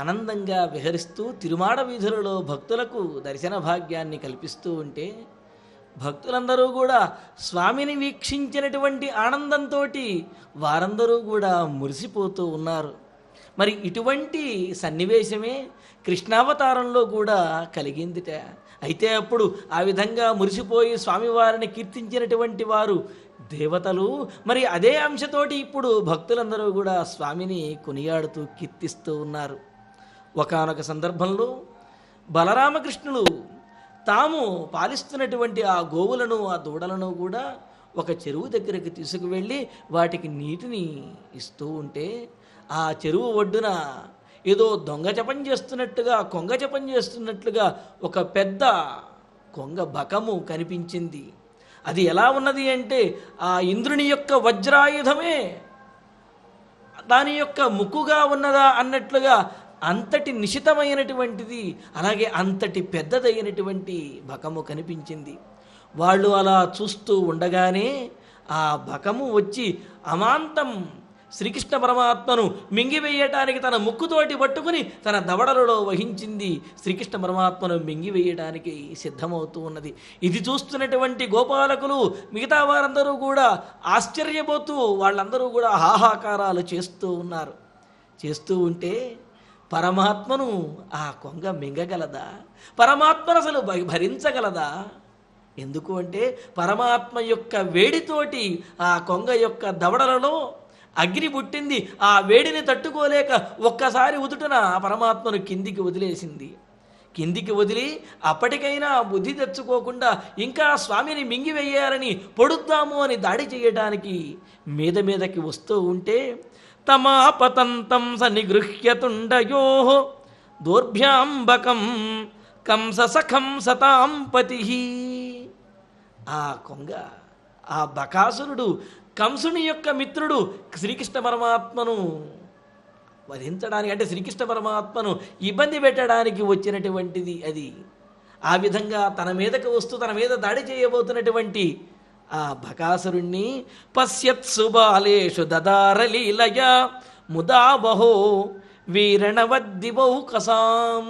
ఆనందంగా విహరిస్తూ తిరుమాడ వీధులలో భక్తులకు దర్శన భాగ్యాన్ని కల్పిస్తూ ఉంటే భక్తులందరూ కూడా స్వామిని వీక్షించినటువంటి ఆనందంతో వారందరూ కూడా మురిసిపోతూ ఉన్నారు. మరి ఇటువంటి సన్నివేశమే కృష్ణావతారంలో కూడా కలిగిందిట. అయితే అప్పుడు ఆ విధంగా మురిసిపోయి స్వామివారిని కీర్తించినటువంటి వారు దేవతలు. మరి అదే అంశతోటి ఇప్పుడు భక్తులందరూ కూడా స్వామిని కొనియాడుతూ కీర్తిస్తూ ఉన్నారు. ఒకానొక సందర్భంలో బలరామకృష్ణులు తాము పాలిస్తున్నటువంటి ఆ గోవులను ఆ దూడలను కూడా ఒక చెరువు దగ్గరికి తీసుకువెళ్ళి వాటికి నీటిని ఇస్తూ ఉంటే ఆ చెరువు ఒడ్డున ఏదో దొంగ జపం చేస్తున్నట్టుగా కొంగ జపం చేస్తున్నట్లుగా ఒక పెద్ద కొంగ బకము కనిపించింది. అది ఎలా ఉన్నది అంటే ఆ ఇంద్రుని యొక్క వజ్రాయుధమే దాని యొక్క ముక్కుగా ఉన్నదా అన్నట్లుగా అంతటి నిశితమైనటువంటిది అలాగే అంతటి పెద్దదైనటువంటి బకము కనిపించింది. వాళ్ళు అలా చూస్తూ ఉండగానే ఆ బకము వచ్చి అమాంతం శ్రీకృష్ణ పరమాత్మను మింగివేయటానికి తన ముక్కుతోటి పట్టుకుని తన దవడలలో వహించింది శ్రీకృష్ణ పరమాత్మను మింగివేయడానికి సిద్ధమవుతూ ఉన్నది. ఇది చూస్తున్నటువంటి గోపాలకులు మిగతా వారందరూ కూడా ఆశ్చర్యపోతూ వాళ్ళందరూ కూడా హాహాకారాలు చేస్తూ ఉన్నారు. చేస్తూ ఉంటే పరమాత్మను ఆ కొంగ మింగగలదా? పరమాత్మను అసలు భ- భరించగలదా? ఎందుకు అంటే పరమాత్మ యొక్క వేడితోటి ఆ కొంగ యొక్క దవడలలో అగ్ని పుట్టింది. ఆ వేడిని తట్టుకోలేక ఒక్కసారి ఉదుటన పరమాత్మను కిందికి వదిలేసింది. కిందికి వదిలి అప్పటికైనా బుద్ధి తెచ్చుకోకుండా ఇంకా స్వామిని మింగివేయాలని పొడుద్దాము అని దాడి చేయడానికి మీద మీదకి వస్తూ ఉంటే తమాపతంతం స నిగృహ్యతుండయో దోర్భ్యాంబకం కంససఖం సతాం పతి. ఆ కొంగ ఆ బకాసురుడు కంసుని యొక్క మిత్రుడు శ్రీకృష్ణ పరమాత్మను వధించడానికి అంటే శ్రీకృష్ణ పరమాత్మను ఇబ్బంది పెట్టడానికి వచ్చినటువంటిది అది. ఆ విధంగా తన మీదకు వస్తూ తన మీద దాడి చేయబోతున్నటువంటి ఆ బకాసురుణ్ణి పశ్యత్సు బాలేషు దదారలీలయ ముదాబహో వీరణవద్దిబౌకసాం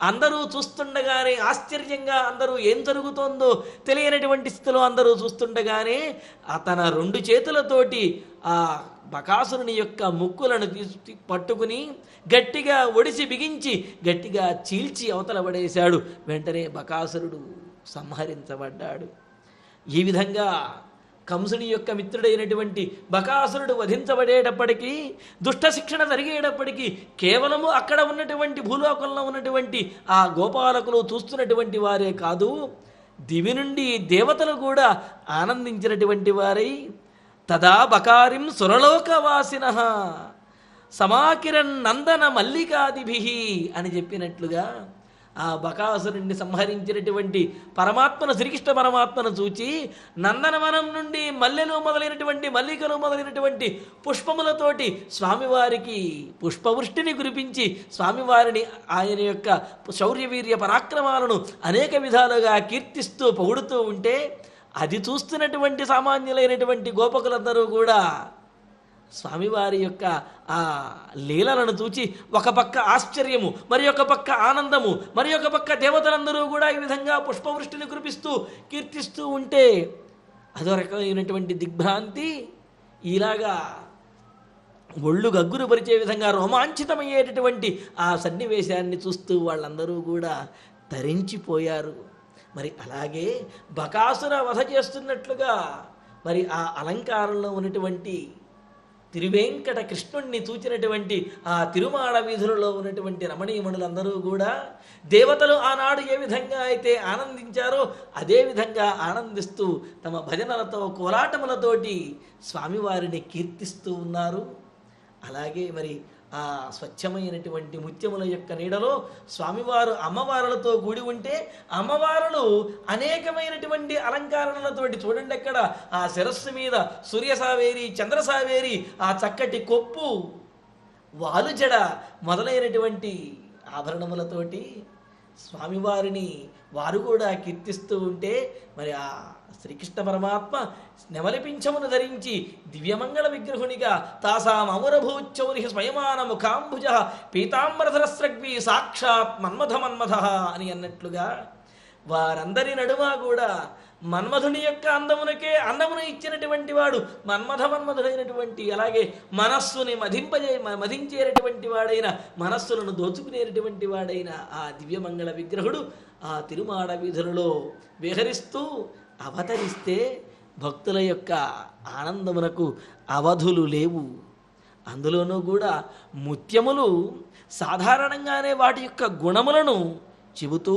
అందరూ చూస్తుండగానే ఆశ్చర్యంగా అందరూ ఏం జరుగుతోందో తెలియనటువంటి స్థితిలో అందరూ చూస్తుండగానే అతన తన రెండు చేతులతోటి ఆ బకాసురుని యొక్క ముక్కులను తీసి పట్టుకుని గట్టిగా ఒడిసి బిగించి గట్టిగా చీల్చి అవతల పడేశాడు. వెంటనే బకాసురుడు సంహరించబడ్డాడు. ఈ విధంగా కంసుని యొక్క మిత్రుడైనటువంటి బకాసురుడు వధించబడేటప్పటికీ దుష్ట శిక్షణ జరిగేటప్పటికీ కేవలము అక్కడ ఉన్నటువంటి భూలోకంలో ఉన్నటువంటి ఆ గోపాలకులు చూస్తున్నటువంటి వారే కాదు దివి నుండి దేవతలు కూడా ఆనందించినటువంటి వారై తదా బకారిం సురలోకవాసిన సమాకిరణ్ నందన మల్లికాదిభి అని చెప్పినట్లుగా ఆ బకాసురుణ్ణి సంహరించినటువంటి పరమాత్మను శ్రీకృష్ణ పరమాత్మను చూచి నందనవనం నుండి మల్లెలు మొదలైనటువంటి మల్లికలు మొదలైనటువంటి పుష్పములతోటి స్వామివారికి పుష్పవృష్టిని కురిపించి స్వామివారిని ఆయన యొక్క శౌర్యవీర్య పరాక్రమాలను అనేక విధాలుగా కీర్తిస్తూ పొగుడుతూ ఉంటే అది చూస్తున్నటువంటి సామాన్యులైనటువంటి గోపకులందరూ కూడా స్వామివారి యొక్క ఆ లీలలను చూచి ఒక పక్క ఆశ్చర్యము మరి ఒక పక్క ఆనందము మరి ఒక పక్క దేవతలందరూ కూడా ఈ విధంగా పుష్పవృష్టిని కురిపిస్తూ కీర్తిస్తూ ఉంటే అదో రకమైనటువంటి దిగ్భ్రాంతి ఇలాగా ఒళ్ళు గగ్గురు పరిచే విధంగా రోమాంచితమయ్యేటటువంటి ఆ సన్నివేశాన్ని చూస్తూ వాళ్ళందరూ కూడా తరించిపోయారు. మరి అలాగే బకాసుర వధ చేస్తున్నట్లుగా మరి ఆ అలంకారంలో ఉన్నటువంటి తిరువేంకట కృష్ణుణ్ణి చూచినటువంటి ఆ తిరుమాడ వీధులలో ఉన్నటువంటి రమణీయమణులందరూ కూడా దేవతలు ఆనాడు ఏ విధంగా అయితే ఆనందించారో అదే విధంగా ఆనందిస్తూ తమ భజనలతో కోలాటములతోటి స్వామివారిని కీర్తిస్తూ ఉన్నారు. అలాగే మరి ఆ స్వచ్ఛమైనటువంటి ముత్యముల యొక్క నీడలో స్వామివారు అమ్మవారులతో కూడి ఉంటే అమ్మవారులు అనేకమైనటువంటి అలంకారణలతోటి చూడండి అక్కడ. ఆ శిరస్సు మీద సూర్యసావేరి చంద్రసావేరి ఆ చక్కటి కొప్పు వాలుజడ మొదలైనటువంటి ఆభరణములతోటి స్వామివారిని వారు కూడా కీర్తిస్తూ ఉంటే మరి ఆ శ్రీకృష్ణ పరమాత్మ నెమలిపించమును ధరించి దివ్యమంగళ విగ్రహునిగా తాసాం అమురభూచౌరి స్వయమాన ముఖాంభుజ పీతాంబరధరస్రగ్వి సాక్షాత్ మన్మథ మన్మథ అని అన్నట్లుగా వారందరి నడుమ కూడా మన్మధుని యొక్క అందమునకే అందమును ఇచ్చినటువంటి వాడు మన్మథ మన్మధుడైనటువంటి అలాగే మనస్సుని మధింపజే మ- మధించేటటువంటి వాడైన మనస్సులను దోచుకునేటటువంటి వాడైన ఆ దివ్యమంగళ విగ్రహుడు ఆ తిరుమాడ వీధులలో విహరిస్తూ అవతరిస్తే భక్తుల యొక్క ఆనందమునకు అవధులు లేవు. అందులోనూ కూడా ముత్యములు సాధారణంగానే వాటి యొక్క గుణములను చెబుతూ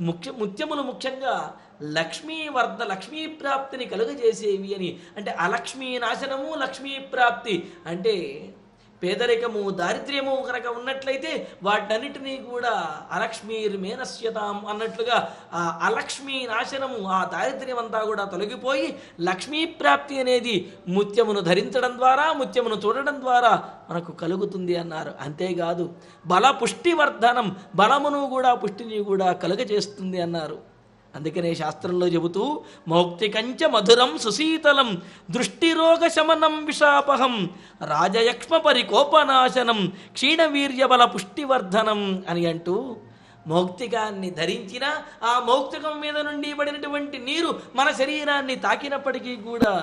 ముఖ్య ముత్యములు ముఖ్యంగా లక్ష్మీ వర్ధ లక్ష్మీ ప్రాప్తిని కలుగజేసేవి అని. అంటే అలక్ష్మీ నాశనము లక్ష్మీ ప్రాప్తి. అంటే పేదరికము దారిద్ర్యము కనుక ఉన్నట్లయితే వాటన్నిటినీ కూడా అలక్ష్మీర్ మేనస్యతాం అన్నట్లుగా ఆ అలక్ష్మీ నాశనము ఆ దారిద్ర్యం అంతా కూడా తొలగిపోయి లక్ష్మీ ప్రాప్తి అనేది ముత్యమును ధరించడం ద్వారా ముత్యమును చూడడం ద్వారా మనకు కలుగుతుంది అన్నారు. అంతేకాదు బల పుష్టివర్ధనం బలమును కూడా పుష్టిని కూడా కలుగజేస్తుంది అన్నారు. అందుకనే శాస్త్రంలో చెబుతూ మౌక్తికంచ మధురం సుశీతలం దృష్టిరోగ శమనం విషాపహం రాజయక్ష్మ పరికోపనాశనం క్షీణవీర్యబల పుష్టివర్ధనం అని అంటూ మౌక్తికాన్ని ధరించిన ఆ మౌక్తికం మీద నుండి పడినటువంటి నీరు మన శరీరాన్ని తాకినప్పటికీ కూడా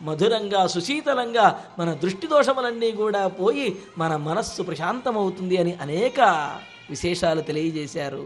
మధురంగా సుశీతలంగా మన దృష్టి దోషములన్నీ కూడా పోయి మన మనస్సు ప్రశాంతమవుతుంది అని అనేక విశేషాలు తెలియజేశారు.